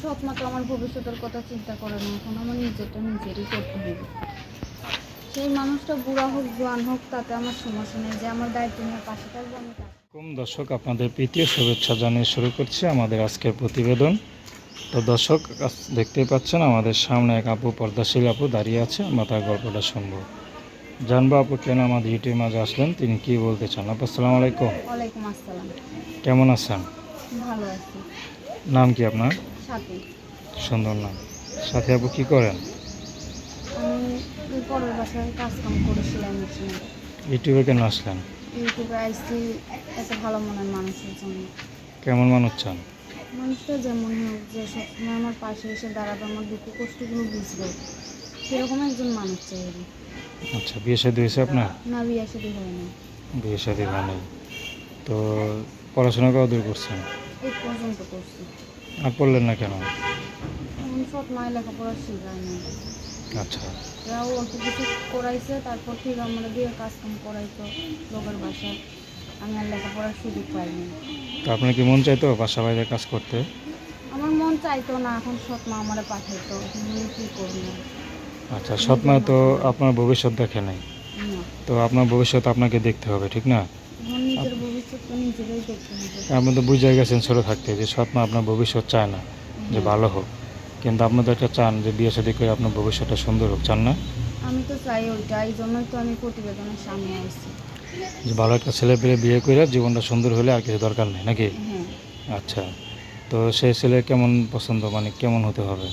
সৎ আমার ভবিষ্যতের কথা চিন্তা করে না এখন আমার নিজেরটা নিজেরই করতে হবে। সেই মানুষটা বুড়া হোক জোয়ান হোক তাতে আমার সমস্যা নেই যে আমার দায়িত্ব নিয়ে পাশে থাকব আমি কম দর্শক আপনাদের প্রীতীয় শুভেচ্ছা জানিয়ে শুরু করছি আমাদের আজকের প্রতিবেদন। তো দর্শক আজ দেখতেই পাচ্ছেন আমাদের সামনে এক আপু পর্দাশীল আপু দাঁড়িয়ে আছে আমরা তার গল্পটা শুনব। জানব আপু কেন আমাদের ইউটিউব মাঝে আসলেন তিনি কি বলতে চান? আপু আসসালামু আলাইকুম। ওয়ালাইকুম আসসালাম। কেমন আছেন? ভালো আছি। নাম কি আপনার? সাথে। সুন্দর নাম সাথে আপু কি করেন? আমি পরের বাসায় কাজকাম করে সেলাই মেশিনে ইউটিউবে কেন আসলেন? ইউটিউবে আসছি একটা ভালো মনের মানুষের জন্য। কেমন মানুষ চান? মানুষটা যেমন হোক যে সবসময় আমার পাশে এসে দাঁড়াবে আমার দুঃখ কষ্টগুলো বুঝবে। সেরকম একজন মানুষ চাই আচ্ছা বিয়ে শাদী হয়েছে আপনার? না বিয়ে হয় না বিয়ে শাদী হয় নাই। তো পড়াশোনা কত দূর করছেন? এই পর্যন্ত করছি। আর পড়লেন না কেন? এখন সৎ মায়ের লেখাপড়া শেখায় না। আচ্ছা। এরাও অল্প কিছু করাইছে তারপর আমরা দিয়ে করাইতো লোকের বাসায়। আমি আর লেখাপড়ার সুযোগ পাইনি তো আপনার কি মন চাইতো বাসা বাইরে কাজ করতে? আমার মন চাইতো না এখন সৎ মা আমারে পাঠাইতো। আমি কী করব? আচ্ছা সৎমা তো আপনার ভবিষ্যৎ দেখে নাই। তো আপনার ভবিষ্যৎ আপনাকে দেখতে হবে ঠিক না? আপনি তো বুঝে গেছেন ছোটো থাকতে যে সৎমা আপনার ভবিষ্যৎ চায় না যে ভালো হোক। কিন্তু আপনি তো একটা চান যে বিয়ে শাদী করে আপনার ভবিষ্যৎটা সুন্দর হোক চান না? আমি তো চাই ওইটা এই জন্যই তো আমি প্রতিবেদনের সামনে আসছি। যে ভালো একটা ছেলে পেলে বিয়ে করে জীবনটা সুন্দর হলে আর কিছু দরকার নেই নাকি? হ্যাঁ। আচ্ছা তো সেই ছেলে কেমন পছন্দ মানে কেমন হতে হবে?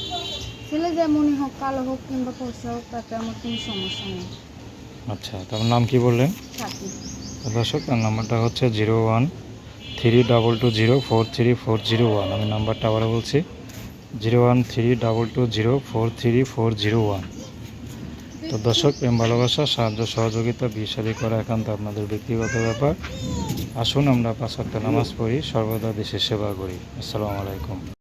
ছেলে যেমনই হোক কালো হোক কিংবা ফর্সা হোক তাতে আমার কোনো সমস্যা নেই। আচ্ছা তো আপনার নাম কি বললেন? দর্শক, তার নাম্বারটা হচ্ছে zero one three double two zero four three four zero one. আমি নাম্বারটা আবারও বলছি, zero one three double two zero four three four zero one. তো দর্শক, প্রেম, ভালোবাসা, সাহায্য, সহযোগিতা, বিয়ে করা একান্ত আপনাদের ব্যক্তিগত ব্যাপার। আসুন আমরা পাঁচ নামাজ পড়ি, সর্বদা দেশের সেবা করি। আসসালামু আলাইকুম।